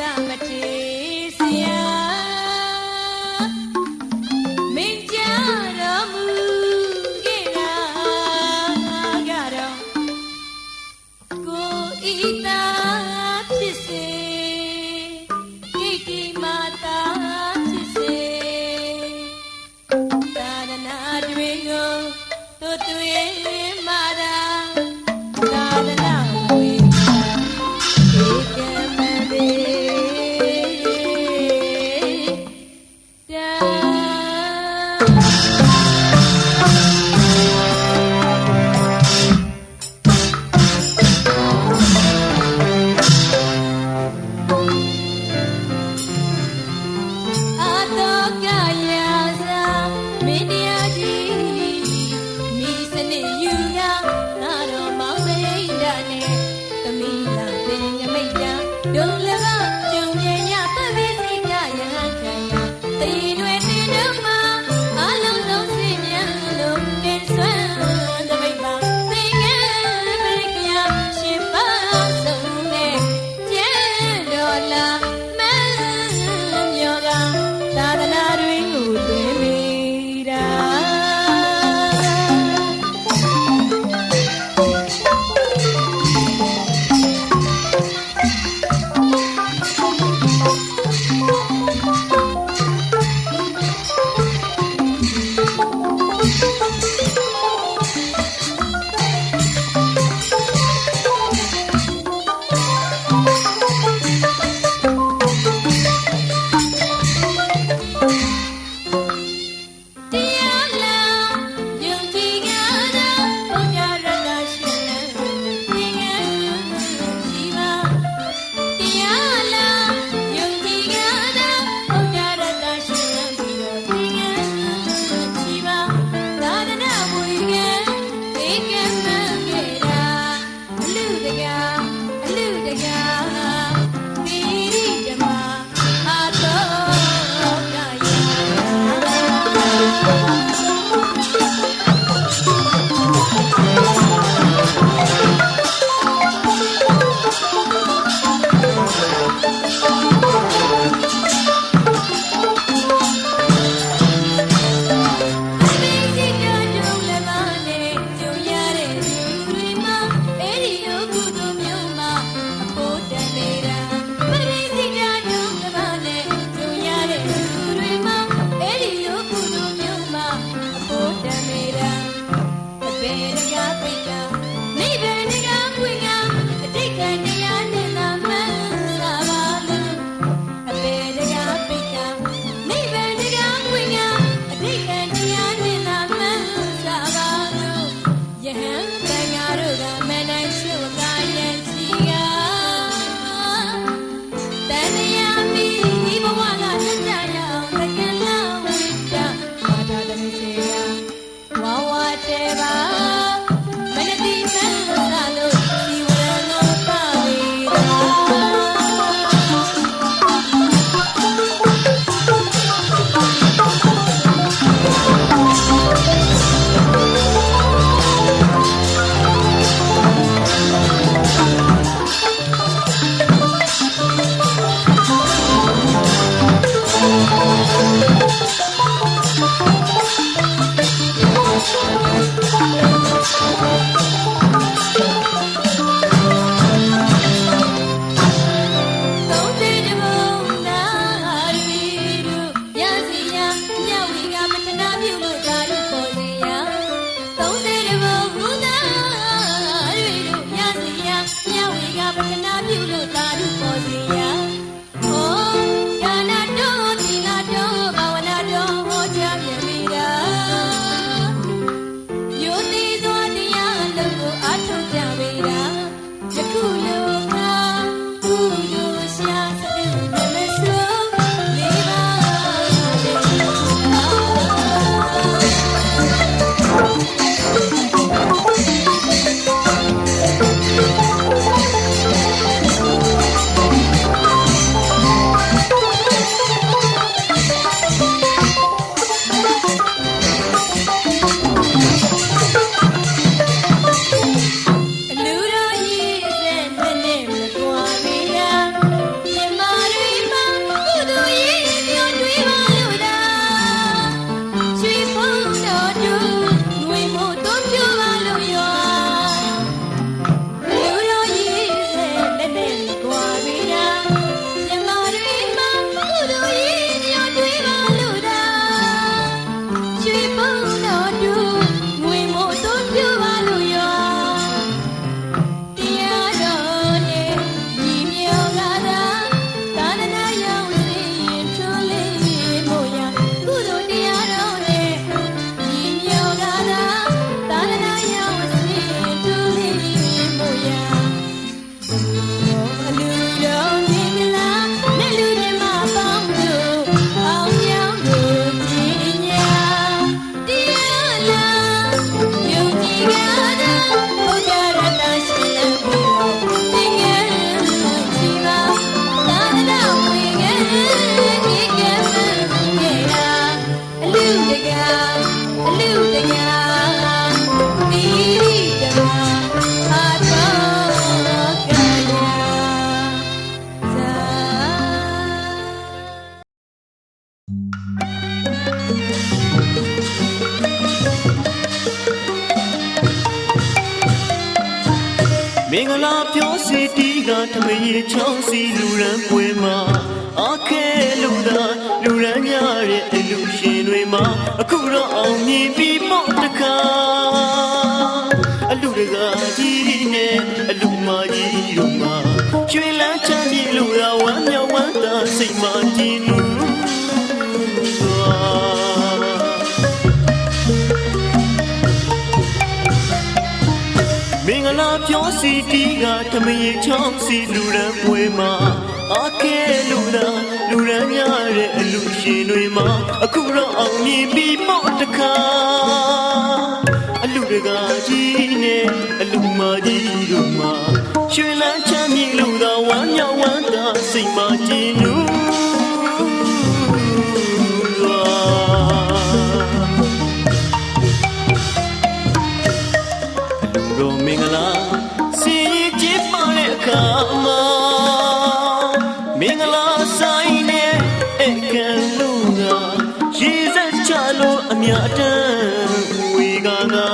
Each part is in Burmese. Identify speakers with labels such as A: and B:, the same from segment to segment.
A: တိ ပတနာပြုလို့သာဓုပေါ်စီရ င်္ဂ
B: လာပြောစီတီးကထမရေချောင်းစီလူရန်ပွဲမှာအခဲလူသာလူရန်များတဲ့အလူရှင်တွေမှာအခုတော့အောင်မြင်ပြီးပေါ့တခါအလူတကာကြီးနဲ့အလူမကြီးတို့မှာကျွေးလန်းချမ်းမြေလူသာဝမ်းမြောက်ဝမ်းသာစိတ်မှကြည်နူး စီတီးကတမရေချောင်းစီလူရန်ပွဲမှာအခဲလူသာလူရန်များတဲ့အလူရှင်တွေမှာအခုတော့အောင်မြင်ပြီးပေါ့တခါအလူတကာကြီးနဲ့အလူမကြီးတို့မှာရွှေလန်းချမ်းမြေလူသာဝမ်းမြောက်ဝမ်းသာစိတ်မှကြည်နူး လို့အမြတ်တမ်းဝေကသာ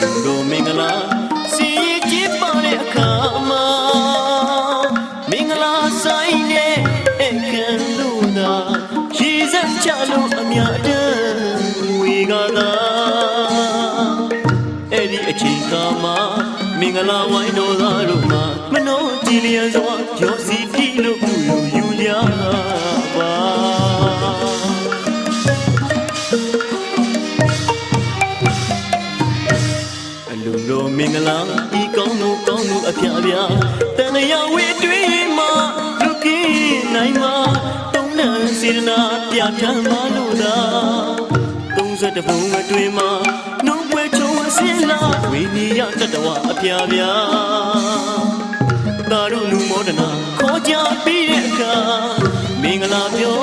B: လူတော်မင်္ဂလာစီရင်ကျင်းပတဲ့အခါမှာမင်္ဂလာဆိုင်နဲ့အခမ်းလို့ကရေစက်ချလို့အမြတ်တမ်းဝေကသာအဲ့ဒီအချိန်ကမှမင်္ဂလာဝိုင်းတော်သားတို့မှာမနှောကြည်လျံစွာပြောစီတီလို့ အဖျားပြတန်ရဝေတွေးမှာလူကင်းနိုင်မှာတုံးနံစေရနာပြထမ်းပါလို့သာ30ဘုံအတွင်မှာနှုတ်ပွဲချုံအစင်လာဝိနည်းရတတဝအပြာပြာသာတို့လူမောဒနာခေါ်ကြပြီးတဲ့အခါမင်္ဂလာပြော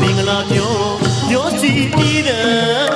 B: မင်္ဂလာပြောပြောစီပြီးတဲ့သာ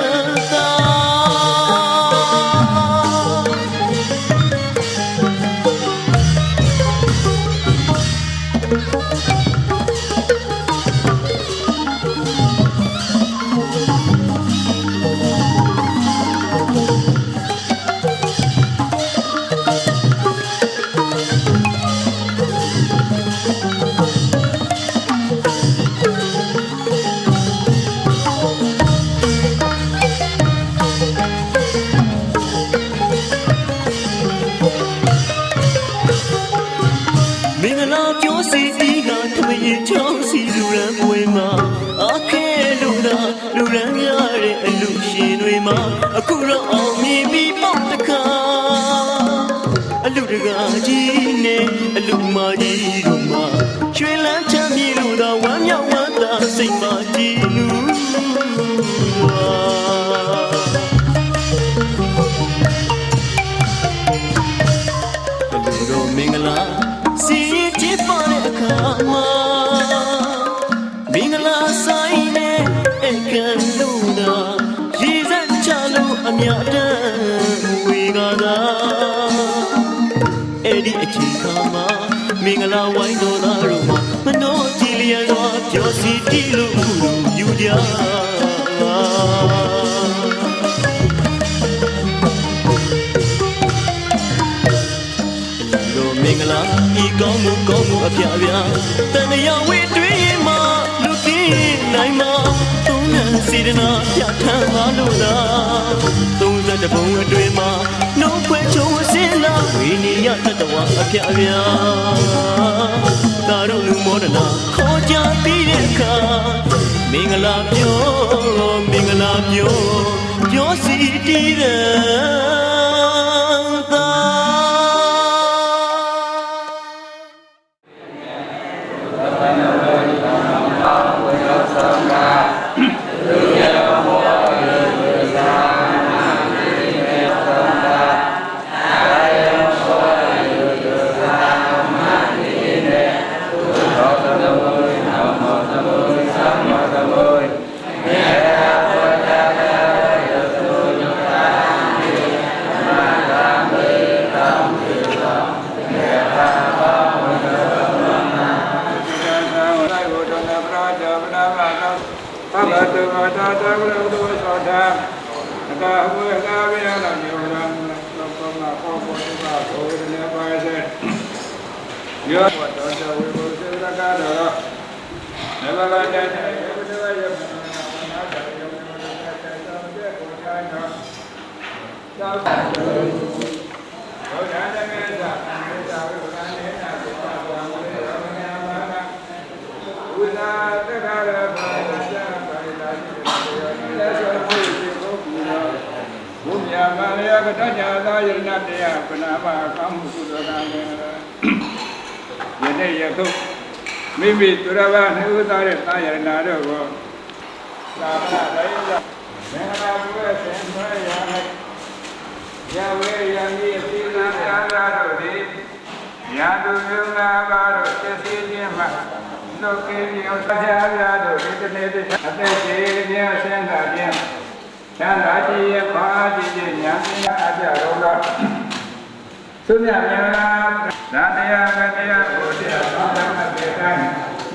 B: အခမ်းလို့သာရည်စက်ချလို့အမြတ်တမ်းဝေကသာအဲ့ဒီအချိန်ခါမှာမင်္ဂလာဝိုင်းတော်သားတို့မှာမနှောကြည်လျက်စွာပြောစီတီးလို့ခုလိုယူကြပါတို့မင်္ဂလာဤကောင်းမှုကောင်းမှုအပြာပြာတန်ရဝေတွေးမှာလူကင်းနိုင်မှာသုံးနံ စေတနာပြထမ်းပါလို့လားသုံးသက်တဘုံအတွင်မှာနှုတ်ခွဲချုံစင်လာဝိနည်းရတတဝအပြာပြာသာတို့လူမောဒနာခေါ်ကြပြီးတဲ့အခါမင်္ဂလာပြောမင်္ဂလာပြောပြောစီတည်တဲ့
C: ဘဂဝတုမာတာတဝရဝတ္တသောတာအကာဟဝေကာဝေယနာယောရံလောကောမှာပေါ့ပေါ့ဒီမှာဘဝနေပါစေယောဘတော်တော်ဝိဘုစေရကားတော်နလလာကြတဲ့ဘုရားရဲ့နာတာယုံနာတာတောင်းတဲ့ကိုယ်တိုင်းတော့သောတာဘုရားဓမ္မေသာမေသာဝိပန္နေနာသုဘဝံလေရောမညာမာနဝိနာတက္ခရဘာသာကြပါဠိလာရှိတယ်ရောလက်ဆွဲဖို့ဒီဘုရားဘု ရားမလျာကတ္တသာယရဏတရားပနာမကောင်းမှုကုသိုလ်ကံယနေ့ယခုမိမိသူရဘာနှုတ်သားတဲ့သာယရဏတို့ကိုသာမဏေယမင်္ဂလာဘုရားဆင်သွဲရ၌ယဝေယံဤအစီအစဉ်ကာလတို့သည်ရာသူမျိုးငါးပါးတို့သိသိချင်းမှလုတ်ကင်းရောတရားပြတို့ဒီတနေ့တည်းအသက်ကြီးခြင်းဆင်းတာခြင်း ချမ်းသာကြည်ရပါကြည်ခြင်းဉာဏ်ပညာအကြရောတော့သုမြမြင်လားဒါတရားကတရားကိုတရားသောတာပတိတိုင်း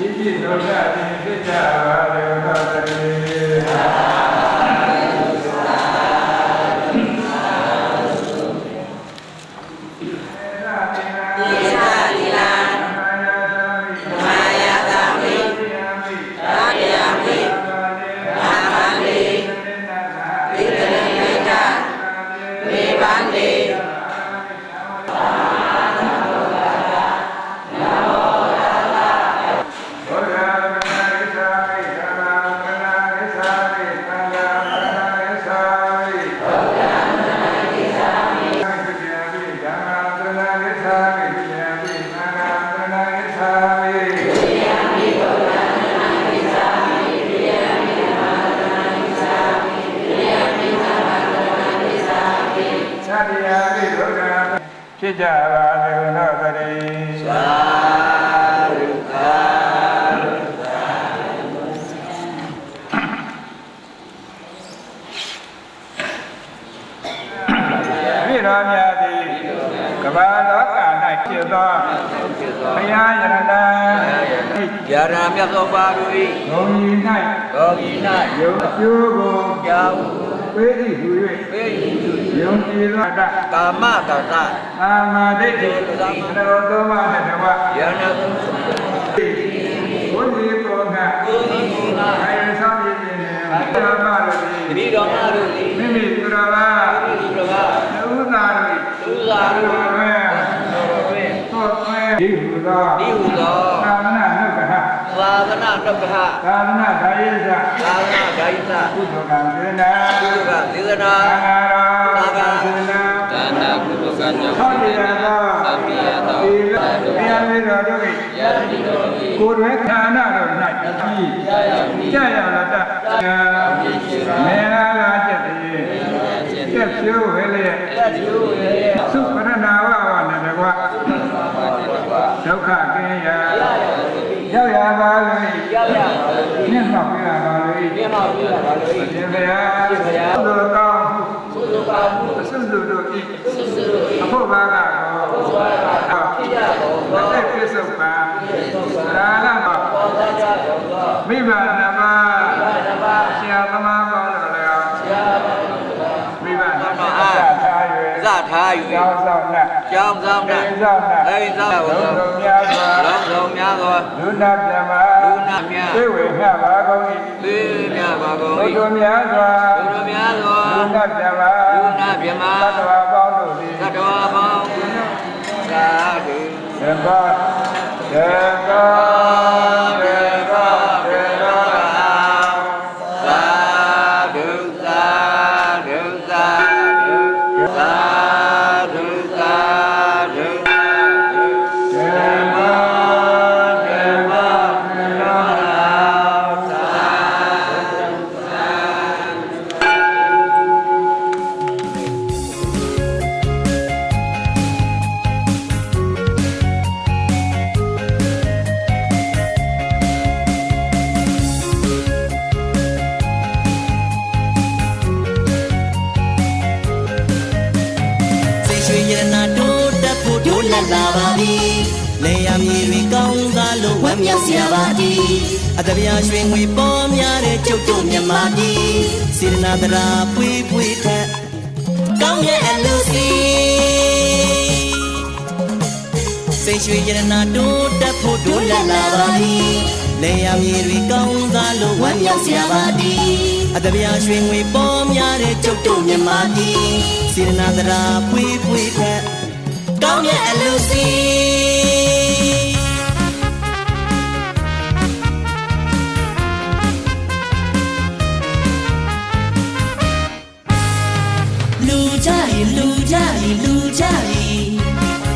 C: ဤကြည်တို့ရသည်ဖြစ်ကြပါလေသောတည်း ဖြစ်ကြပါစေသောတည်းသာဓုခာမိတော်များသည်ကမ္ဘာလောက၌ဖြစ်သောဘုရားယရဏ
D: ယာရမြတ်သောပါတို့၏
C: ဂုံကြီး
D: ဂောဂီ၌
C: ယုံကျိုးကို
D: ကြောင့်
C: ပေး၏ဟူ
D: ပေဤသူ၍
C: ယုံကြည်သောတ
D: ကာမတတ
C: အာမဒိဋ္ဌိသံဃာသောမနတဝ
D: ယန္န
C: ဘုရားပေါ်ကကိုယ်ဒီကအာယဆောင်ရည်နေတယ်ဘာသာမလို့ဒီ
D: တတိတော်မတို့သည်
C: မိမိသူတော်ဘာ
D: ဒီပြဘာ
C: သုသာရိ
D: သူသာတို့
C: ဘယ်
D: တော်တွင်
C: သောသွဲဒီဟုသော
D: ဒီဟုသော
C: သာမဏနုကဟ
D: သာသနာတော်ကဟ
C: သာမဏဒါယေသ
D: သာသနာဂိုင်းသာ
C: ကုသိုလ်ကံစေနာ
D: သူကသေသနာ
C: သာဃာရောစေနာ
D: ဒါနာကုသကံကြောင့်
C: သောတိယသောဒီတရားမေတော်တို့၏
D: ယာတိတော်၏
C: ကိုယ်တွင်ခန္ဓာတော်၌အပြီးကြာရလာတမေနာလာချက်တည်းကျက်ကျိုးဝဲလျက်
D: လက်ကျိုးရဲ့
C: သုပရဏဝဝနတကွဒုက္ခကင်းရာရောက်ရပါလို့
D: ရောက်ရ
C: မြတ်မောက်ပြရပါလို့
D: မြတ်မောပြရပါလို့
C: ရှင်ဘုရားသုကောင်း
D: ကုသကံ မှု
C: အစွတ်တို့ဤအဖို့ဘာကကော
D: ဖြစ်ရတော်
C: အသက်ပြစ္ဆုတ်ပါသာလမှာ
D: သောသာကြတော်သော
C: မိဘနှစ်ပါး
D: ဓမ္မ
C: ဆရာသမားကောင်းတော်လည်းအောင်
D: ရာပါ
C: မိဘနှစ်ပါးသာထား၍
D: သထား
C: ကျောင်းဆောင်နဲ့၍
D: ကျောင်းဆောင်
C: ဒေ၌ဆောင်နဲ့
D: သိသောဝ
C: လုံး
D: သော
C: စုံများစွာ
D: လောကတော်များသော
C: လူနာပြမ
D: လူနာများ
C: သိဝေမျှပါကုန်၏
D: သေ မြပါကုန်
C: ဘု၏ဒ္ဓများစွာ
D: လူတော်များသော
C: လူနာပြမ
D: လူနာမြမ
C: သတ္တဝါပေါင်းတို့သည်
D: သတ္တဝါပေါင်းသာဓု
C: သေဘာသေဘာ
E: လက်လာပါပြီလေယာမြေတွေကောင်းစားလို့ဝမ်းမြောက်စရာပါဒီအတပြားရွှေငွေပေါ်များတဲ့ကျုပ်တို့မြမပြည်စေရနာတရာပွေးပွေးထက်ကောင်းရဲ့အလူစီစိတ်ရွှေရတနာတိုးတက်ဖို့တိုးလက်လာပါပြီလေယာမြေတွေကောင်းစားလို့ဝမ်းမြောက်စရာပါတီအတပြားရွှေငွေပေါ်များတဲ့ကျုပ်တို့မြမကြီးစေရနာတရာပွေးပွေးထက် ကောင်းရဲ့အလူစီလူကြရီလူကြရီလူကြရီ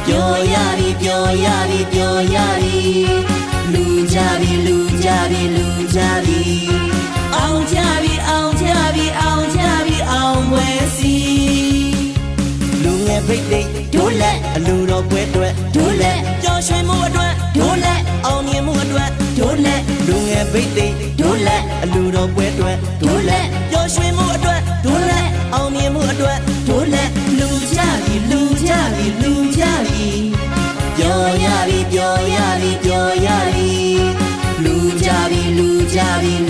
E: ပြောရပြီပြောရပြီပြောရပြီ လူငယ်ဖိတ်တိတ်ဒိုးလက်အလူတော်ပွဲအတွက်ဒိုးလက်ကြော်ရွှင်မှုအတွက်ဒိုးလက်အောင်မြင်မှုအတွက်ဒိုးလက်လူငယ်ဖိတ်တိတ်ဒိုးလက်အလူတော်ပွဲအတွက်ဒိုးလက်ကြော်ရွှင်မှုအတွက်ဒိုးလက်အောင်မြင်မှုအတွက်ဒိုးလက်လူကြပြီလူကြပြီလူကြပြီပြောရပြီပြောရပြီပြောရပြီလူကြပြီလူကြပြီလူကြပြီ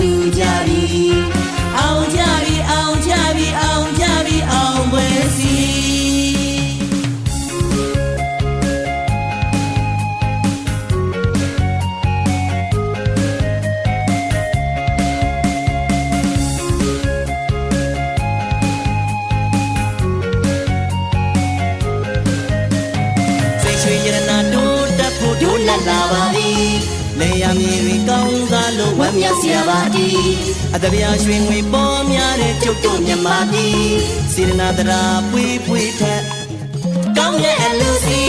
E: အတပြားရွှေငွေပေါ်များတဲ့ကျုပ်တို့မြမပြည်စေရနာတရာပွေးပွေးထက်ကောင်းရဲ့အလူစီ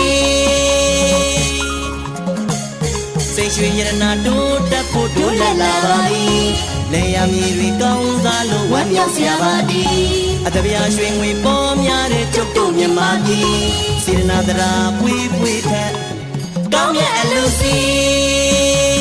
E: စိတ်ရွှေရတနာတိုးတက်ဖို့ဒိုးလက်လာပါပြီလေယာမြေတွေကောင်းစားလို့ဝမ်းမြောက်စရာပါတီအတပြားရွှေငွေပေါ်များတဲ့ကျုပ်တို့မြမပြည်စေရနာတရာပွေးပွေးထက်ကောင်းရဲ့အလူစီ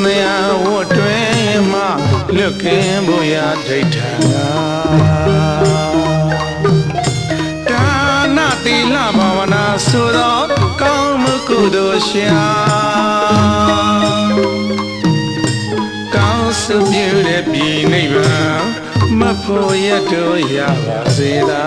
F: တန်မြာဝတ်တွင်မှလွတ်ကင်းဖို့ရဒိဋ္ဌာဒါနသီလဘာဝနာဆိုသောကောင်းမှုကုသိုလ်ရှာကောင်းစုပြုတဲ့ပြည်နိဗ္ဗာန်မဖို့ရတော့ရပါစေသာ